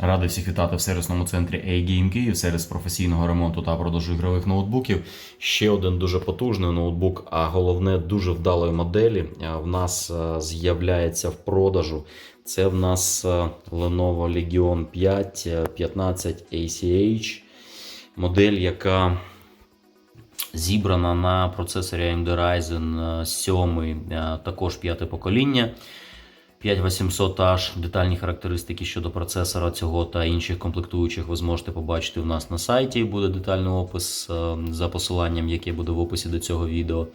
Радий всіх вітати в сервісному центрі A-Game Київ, сервіс професійного ремонту та продажу ігрових ноутбуків. Ще один дуже потужний ноутбук, а головне дуже вдалої моделі. В нас з'являється в продажу. Це в нас Lenovo Legion 5 е, 15 ACH. Модель, яка зібрана на процесорі AMD Ryzen 7, е, також п'яте покоління. 5800H, детальні характеристики щодо процесора цього та інших комплектуючих ви зможете побачити у нас на сайті. Буде детальний опис е, за посиланням, яке буде в описі до цього відео.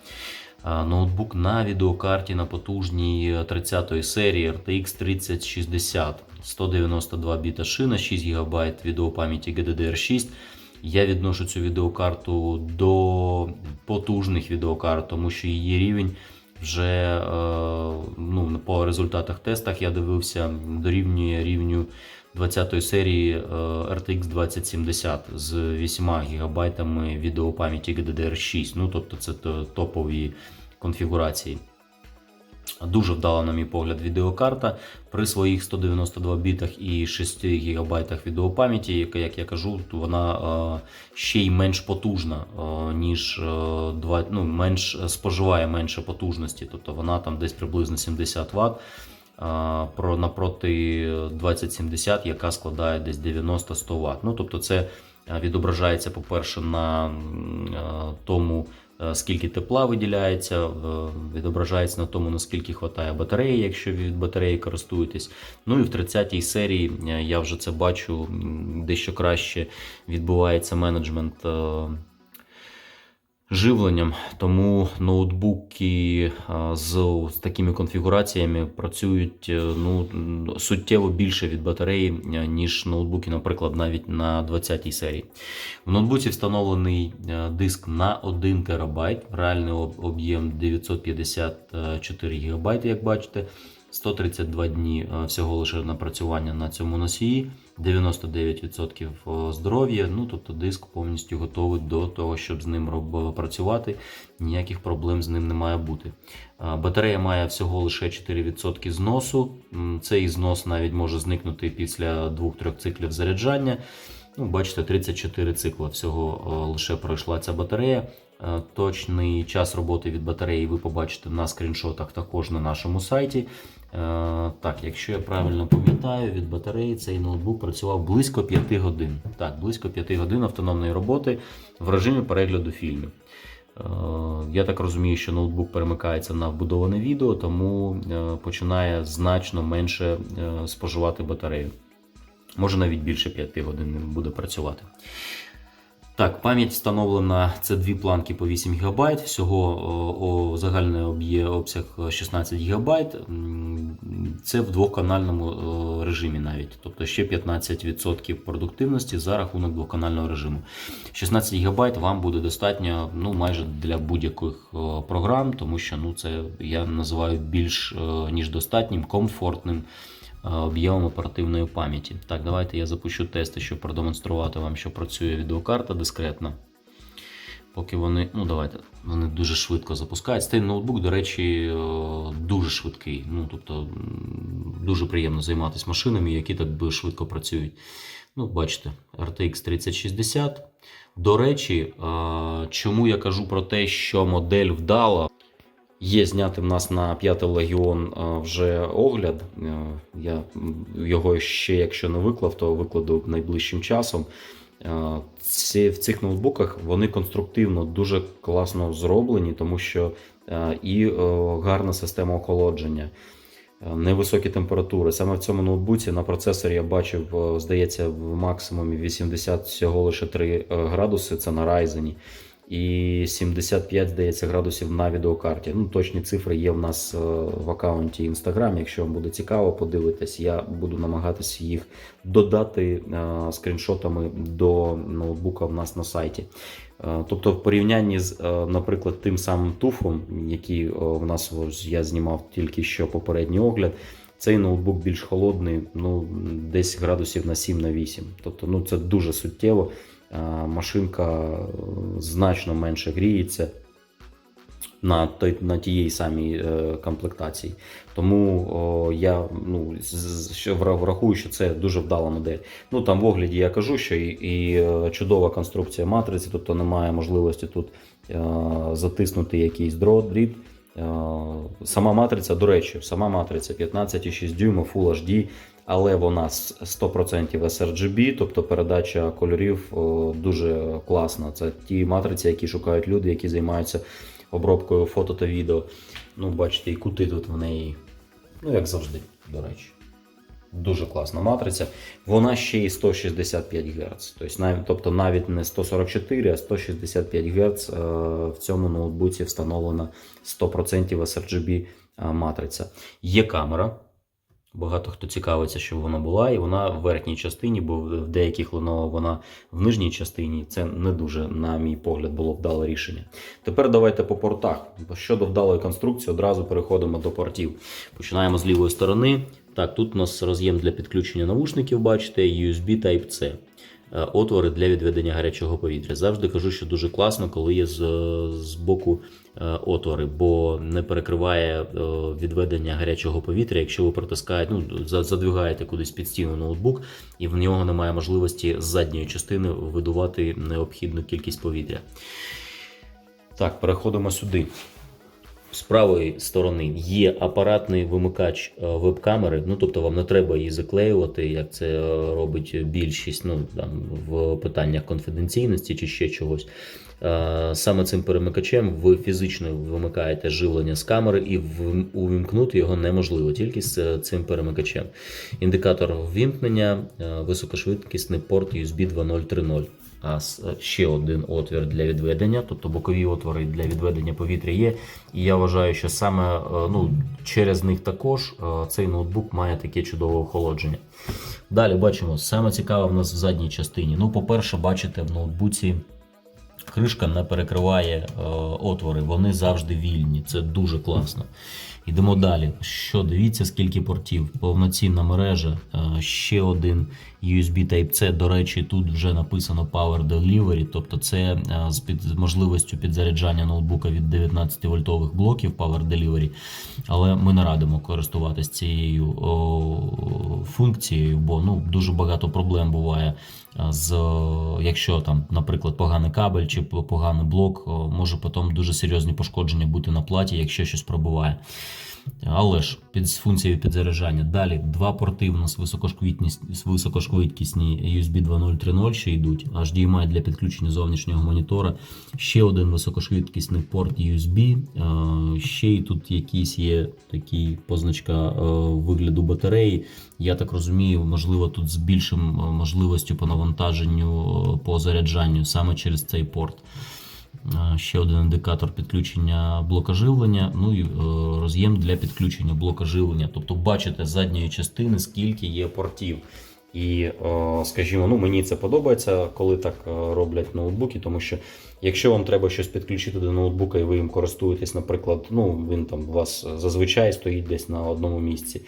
Е, Ноутбук на відеокарті на потужній 30 серії RTX 3060, 192 біта шина, 6 ГБ відеопам'яті GDDR6. Я відношу цю відеокарту до потужних відеокарт, тому що її рівень вже е, ну, по результатах тестах я дивився, дорівнює рівню 20 серії е, RTX 2070 з 8 ГБ відеопам'яті GDDR6. Ну, тобто це топові конфігурації. Дуже вдала, на мій погляд, відеокарта при своїх 192 бітах і 6 ГБ відеопам'яті, яка, як я кажу, вона е, ще й менш потужна, е, ніж е, ну, менш споживає менше потужності, тобто вона там десь приблизно 70 Вт. Про напроти 2070, яка складає десь 90-100 Вт. Ну, тобто це відображається, по-перше, на тому, скільки тепла виділяється, е, відображається на тому, наскільки вистачає батареї, якщо від батареї користуєтесь. Ну і в 30-й серії е, я вже це бачу дещо краще відбувається менеджмент. Живленням, тому ноутбуки з, такими конфігураціями працюють е, ну, суттєво більше від батареї, е, ніж ноутбуки, наприклад, навіть на 20-й серії. В ноутбуці встановлений е, диск на 1 ТБ, реальний об- об'єм 954 ГБ, як бачите. 132 дні всього лише напрацювання на цьому носії, 99% здоров'я. Ну тобто диск повністю готовий до того, щоб з ним роб- працювати. Ніяких проблем з ним не має бути. Е, Батарея має всього лише 4% зносу. Цей знос навіть може зникнути після 2-3 циклів заряджання. Ну, бачите, 34 цикла всього е, лише пройшла ця батарея. Е, Точний час роботи від батареї ви побачите на скріншотах також на нашому сайті. Е, Так, якщо я правильно пам'ятаю, від батареї цей ноутбук працював близько 5 годин. Так, близько 5 годин автономної роботи в режимі перегляду фільмів. Е, Я так розумію, що ноутбук перемикається на вбудоване відео, тому е, починає значно менше споживати батарею. Може навіть більше 5 годин буде працювати. Так, пам'ять встановлена це дві планки по 8 ГБ. Всього загальний об'є обсяг 16 ГБ. Це в двоканальному режимі навіть, тобто ще 15% продуктивності за рахунок двоканального режиму. 16 ГБ вам буде достатньо ну, майже для будь-яких програм, тому що ну, це я називаю більш ніж достатнім, комфортним об'ємом оперативної пам'яті. Так, давайте я запущу тести, щоб продемонструвати вам, що працює відеокарта дискретно. Поки вони, ну давайте, вони дуже швидко запускають. Цей ноутбук, до речі, е, дуже швидкий. Ну, тобто дуже приємно займатися машинами, які так швидко працюють. Ну, бачите, RTX 3060. До речі, е, чому я кажу про те, що модель вдала, Є знятий в нас на 5 легіон е, вже огляд. Е, Я його ще, якщо не виклав, то викладу найближчим часом. Е, Ці, в цих ноутбуках вони конструктивно дуже класно зроблені, тому що і гарна система охолодження, невисокі температури. Саме в цьому ноутбуці на процесорі я бачив, здається, в максимумі 80 всього лише 3 градуси. Це на Ryzen. І 75, здається, градусів на відеокарті. Ну, точні цифри є в нас е, в аккаунті Instagram. Якщо вам буде цікаво, подивитись, я буду намагатися їх додати е, скріншотами до ноутбука в нас на сайті. Е, Тобто, в порівнянні з, наприклад, тим самим туфом, який в нас я знімав тільки що попередній огляд. Цей ноутбук більш холодний, ну десь градусів на 7 на 8. Тобто, ну це дуже суттєво. Машинка е, значно менше гріється. на, той, на тієї самій е, комплектації. Тому о, я ну, врахую, що це дуже вдала модель. Ну там в огляді я кажу, що і, і е, чудова конструкція матриці, тобто немає можливості тут е, затиснути якийсь дріт. Сама матриця, до речі, сама матриця 15,6 дюйма Full HD, але вона 100% sRGB, тобто передача кольорів дуже класна. Це ті матриці, які шукають люди, які займаються обробкою фото та відео. Ну, бачите, і кути тут в неї, ну як завжди, до речі. Дуже класна матриця. Вона ще й 165 Гц. Тобто навіть, тобто навіть не 144, а 165 Гц е, в цьому ноутбуці встановлена 100% sRGB е, матриця. Є камера. Багато хто цікавиться, що вона була, і вона в верхній частині, бо в деяких Lenovo вона в нижній частині. Це не дуже, на мій погляд, було вдале рішення. Тепер давайте по портах. Щодо вдалої конструкції, одразу переходимо до портів. Починаємо з лівої сторони. Так, тут у нас роз'єм для підключення навушників, бачите, USB Type-C. Е, Отвори для відведення гарячого повітря. Завжди кажу, що дуже класно, коли є з, з боку е, отвори, бо не перекриває е, відведення гарячого повітря, якщо ви протискаєте, ну, задвигаєте кудись під стіну ноутбук, і в нього немає можливості з задньої частини видувати необхідну кількість повітря. Так, переходимо сюди. З правої сторони є апаратний вимикач е, веб-камери. Ну тобто вам не треба її заклеювати, як це е, робить більшість ну, там, в питаннях конфіденційності чи ще чогось. Е, Саме цим перемикачем ви фізично вимикаєте живлення з камери і увімкнути його неможливо, тільки з цим перемикачем. Індикатор ввімкнення, високошвидкісний порт USB 2.0.3.0. С- ще один отвір для відведення, тобто бокові отвори для відведення повітря є. І я вважаю, що саме е, ну, через них також е, цей ноутбук має таке чудове охолодження. Далі бачимо, саме цікаве в нас в задній частині. Ну, по-перше, бачите, в ноутбуці кришка не перекриває е, отвори, вони завжди вільні. Це дуже класно. Йдемо далі. Що дивіться, скільки портів, повноцінна мережа, е, ще один USB Type-C. До речі, тут вже написано Power Delivery, тобто це е, з під можливістю підзаряджання ноутбука від 19 вольтових блоків Power Delivery. Але ми не радимо користуватися цією о, функцією, бо ну дуже багато проблем буває е, з якщо там, наприклад, поганий кабель чи поганий блок, може потім дуже серйозні пошкодження бути на платі, якщо щось пробуває. Але ж під функцією підзаряджання. Далі два порти в нас високошвидкісні, високошвидкісні USB 2.0.3.0 ще йдуть. HDMI для підключення зовнішнього монітора. Ще один високошвидкісний порт USB. Ще й тут якісь є такі позначка е, вигляду батареї. Я так розумію, можливо, тут з більшим е, можливістю по навантаженню е, по заряджанню саме через цей порт. Е, Ще один індикатор підключення блока живлення, ну і е, роз'єм для підключення блока живлення. Тобто бачите задньої частини, скільки є портів. І, е, скажімо, ну мені це подобається, коли так роблять ноутбуки, тому що якщо вам треба щось підключити до ноутбука і ви їм користуєтесь, наприклад, ну він там у вас зазвичай стоїть десь на одному місці.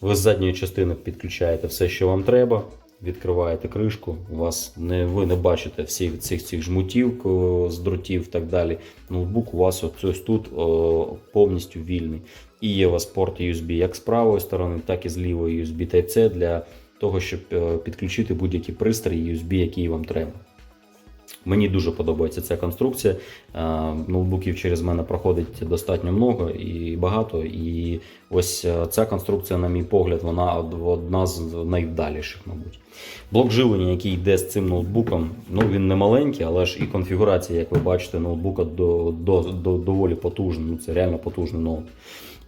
Ви з задньої частини підключаєте все, що вам треба. Відкриваєте кришку, у вас не ви не бачите всіх цих цих жмутів з дротів і так далі. Ноутбук у вас ось тут о, повністю вільний. І є у вас порт USB як з правої сторони, так і з лівої USB Type-C для того, щоб е, підключити будь-які пристрій USB, який вам треба. Мені дуже подобається ця конструкція. Е, Ноутбуків через мене проходить достатньо много і багато. І ось е, ця конструкція, на мій погляд, вона одна з найвдаліших, мабуть. Блок живлення, який йде з цим ноутбуком, ну він не маленький, але ж і конфігурація, як ви бачите, ноутбука до, до, до, доволі потужна. Ну, це реально потужний ноут.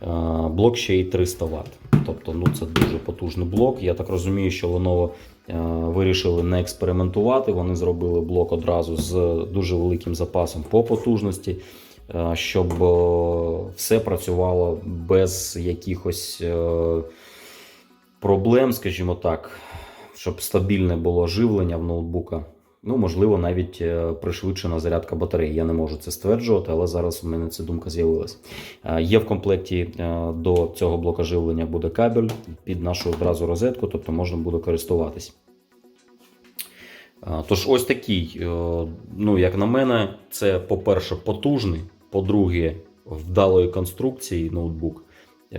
Е, Блок ще й 300 Вт. Тобто, ну це дуже потужний блок. Я так розумію, що Lenovo вирішили не експериментувати. Вони зробили блок одразу з дуже великим запасом по потужності, е, щоб е, все працювало без якихось е, проблем, скажімо так, щоб стабільне було живлення в ноутбука. Ну, можливо, навіть е, пришвидшена зарядка батареї. Я не можу це стверджувати, але зараз у мене ця думка з'явилась. Е, Є в комплекті е, до цього блока живлення буде кабель під нашу одразу розетку, тобто можна буде користуватись. Тож, ось такий, ну, як на мене, це, по-перше, потужний, по-друге, вдалої конструкції ноутбук. Е,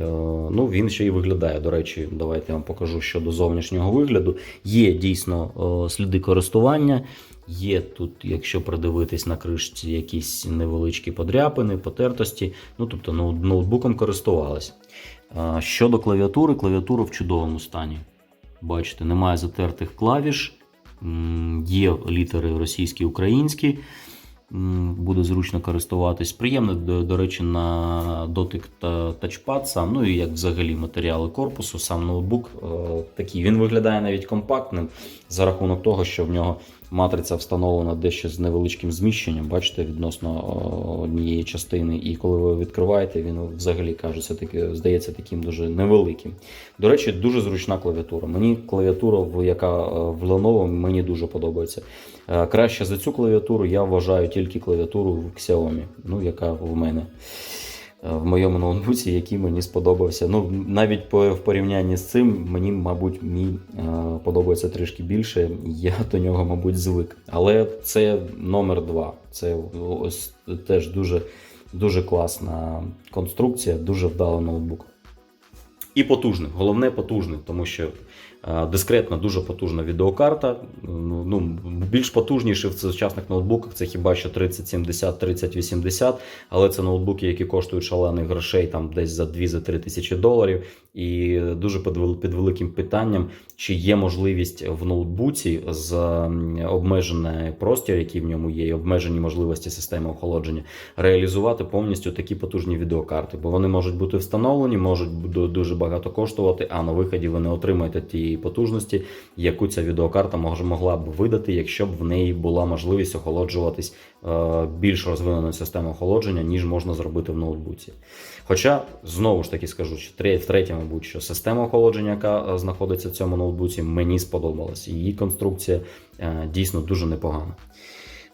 Ну, він ще й виглядає. До речі, давайте я вам покажу щодо зовнішнього вигляду. Є дійсно е, сліди користування. Є тут, якщо придивитись на кришці, якісь невеличкі подряпини, потертості. Ну, тобто ноутбуком користувались. Щодо клавіатури, клавіатура в чудовому стані. Бачите, немає затертих клавіш, є літери російські, українські. Буде зручно користуватись. Приємно, до, до речі, на дотик та тачпад сам, ну і як взагалі матеріали корпусу, сам ноутбук е, такий. Він виглядає навіть компактним за рахунок того, що в нього матриця встановлена дещо з невеличким зміщенням, бачите, відносно е, однієї частини. І коли ви відкриваєте, він взагалі кажеться таки, здається таким дуже невеликим. До речі, дуже зручна клавіатура. Мені клавіатура, яка е, в Lenovo, мені дуже подобається. Е, Краще за цю клавіатуру я вважаю тільки клавіатуру в Xiaomi, ну, яка в мене. Е, В моєму ноутбуці, який мені сподобався. Ну, навіть по, в порівнянні з цим, мені, мабуть, мій е, подобається трішки більше. Я до нього, мабуть, звик. Але це номер два. Це ось теж дуже, дуже класна конструкція, дуже вдалий ноутбук. І потужний. Головне потужний, тому що дискретна, дуже потужна відеокарта. Ну, більш потужніше в сучасних ноутбуках це хіба що 3070, 3080, але це ноутбуки, які коштують шалених грошей, там десь за 2-3 тисячі доларів. І дуже під, великим питанням, чи є можливість в ноутбуці з м, обмежений простір, який в ньому є, і обмежені можливості системи охолодження, реалізувати повністю такі потужні відеокарти, бо вони можуть бути встановлені, можуть дуже багато коштувати, а на виході ви не отримаєте тієї потужності, яку ця відеокарта могла б видати, якщо б в неї була можливість охолоджуватись е, більш розвиненою системою охолодження, ніж можна зробити в ноутбуці. Хоча знову ж таки скажу, що тре- втретє, мабуть, що система охолодження, яка е, знаходиться в цьому ноутбуці, мені сподобалась. Її конструкція е, дійсно дуже непогана.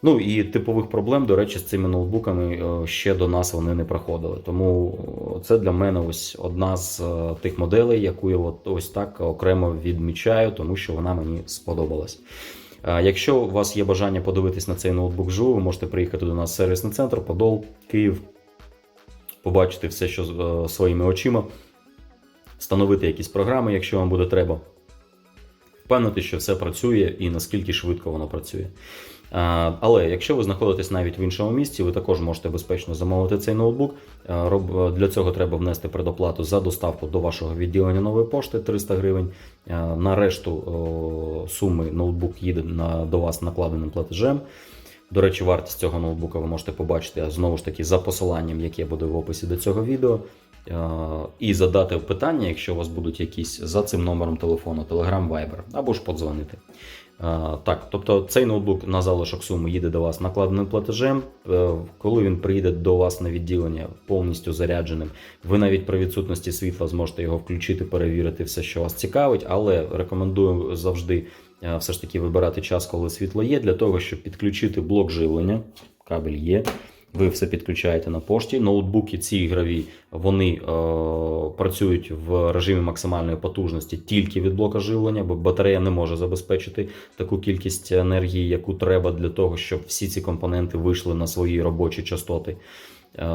Ну і типових проблем, до речі, з цими ноутбуками е, ще до нас вони не проходили. Тому це для мене ось одна з тих моделей, яку я ось так окремо відмічаю, тому що вона мені сподобалась. Якщо у вас є бажання подивитись на цей ноутбук вживу, ви можете приїхати до нас в сервісний центр Подол, Київ, побачити все, що своїми очима, встановити якісь програми, якщо вам буде треба. Впевнити, що все працює і наскільки швидко воно працює. Але якщо ви знаходитесь навіть в іншому місці, ви також можете безпечно замовити цей ноутбук. Для цього треба внести предоплату за доставку до вашого відділення нової пошти 300 гривень. На решту суми ноутбук їде до вас накладеним платежем. До речі, вартість цього ноутбука ви можете побачити знову ж таки за посиланням, яке буде в описі до цього відео. Е, І задати питання, якщо у вас будуть якісь за цим номером телефону, Telegram, Viber, або ж подзвонити. Е, Так, тобто цей ноутбук на залишок суми їде до вас накладеним платежем. Е, Коли він приїде до вас на відділення повністю зарядженим, ви навіть при відсутності світла зможете його включити, перевірити все, що вас цікавить, але рекомендую завжди все ж таки вибирати час, коли світло є, для того, щоб підключити блок живлення. Кабель є. Ви все підключаєте на пошті. Ноутбуки ці ігрові вони е, працюють в режимі максимальної потужності тільки від блока живлення, бо батарея не може забезпечити таку кількість енергії, яку треба для того, щоб всі ці компоненти вийшли на свої робочі частоти. Е,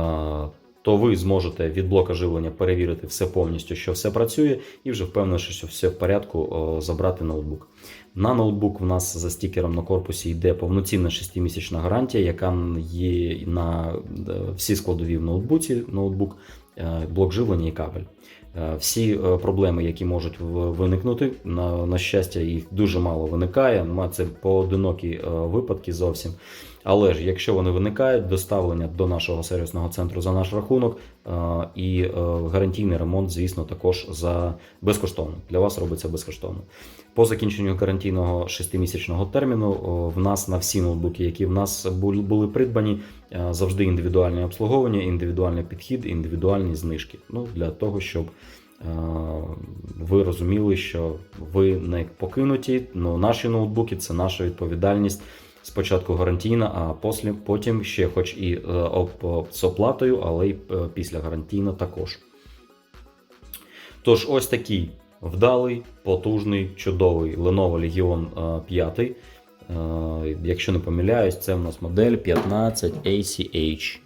то ви зможете від блока живлення перевірити все повністю, що все працює, і вже впевнивши, що все в порядку, е, забрати ноутбук. На ноутбук в нас за стікером на корпусі йде повноцінна 6-місячна гарантія, яка є на е, всі складові в ноутбуці, ноутбук, е, блок живлення і кабель. Всі проблеми, які можуть виникнути, на, на щастя, їх дуже мало виникає. Це поодинокі випадки зовсім. Але ж якщо вони виникають, доставлення до нашого сервісного центру за наш рахунок е, і е, гарантійний ремонт, звісно, також за безкоштовно. Для вас робиться безкоштовно. По закінченню гарантійного 6-місячного терміну в нас на всі ноутбуки, які в нас були придбані, е, завжди індивідуальне обслуговування, індивідуальний підхід, індивідуальні знижки. Ну, для того, щоб е, ви розуміли, що ви не покинуті. Ну, наші ноутбуки це наша відповідальність. Спочатку гарантійна, а послі, потім ще, хоч і е, з оплатою, але й е, після гарантійна також. Тож, ось такий вдалий, потужний, чудовий Lenovo Legion е, 5. Е, Якщо не помиляюсь, це в нас модель 15 ACH.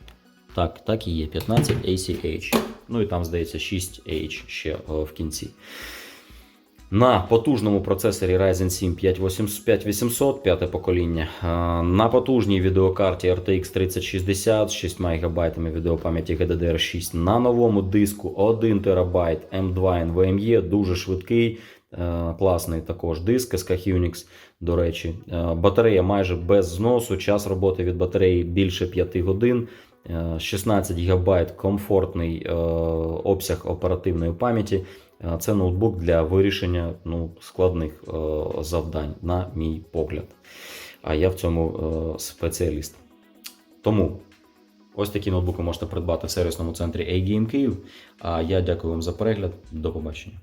Так, так і є. 15 ACH. Ну і там, здається, 6H ще в кінці. На потужному процесорі Ryzen 7 5800, 5800 п'яте покоління. Е, На потужній відеокарті RTX 3060 з 6 ГБ відеопам'яті GDDR6. На новому диску 1 ТБ M2 NVMe, дуже швидкий. е, Класний також диск SK Unix, до речі. Е, Батарея майже без зносу. Час роботи від батареї більше 5 годин. Е, 16 ГБ комфортний обсяг оперативної пам'яті. Це ноутбук для вирішення ну, складних е, завдань, на мій погляд. А я в цьому е, спеціаліст. Тому ось такі ноутбуки можете придбати в сервісному центрі A-Game Київ. А я дякую вам за перегляд. До побачення.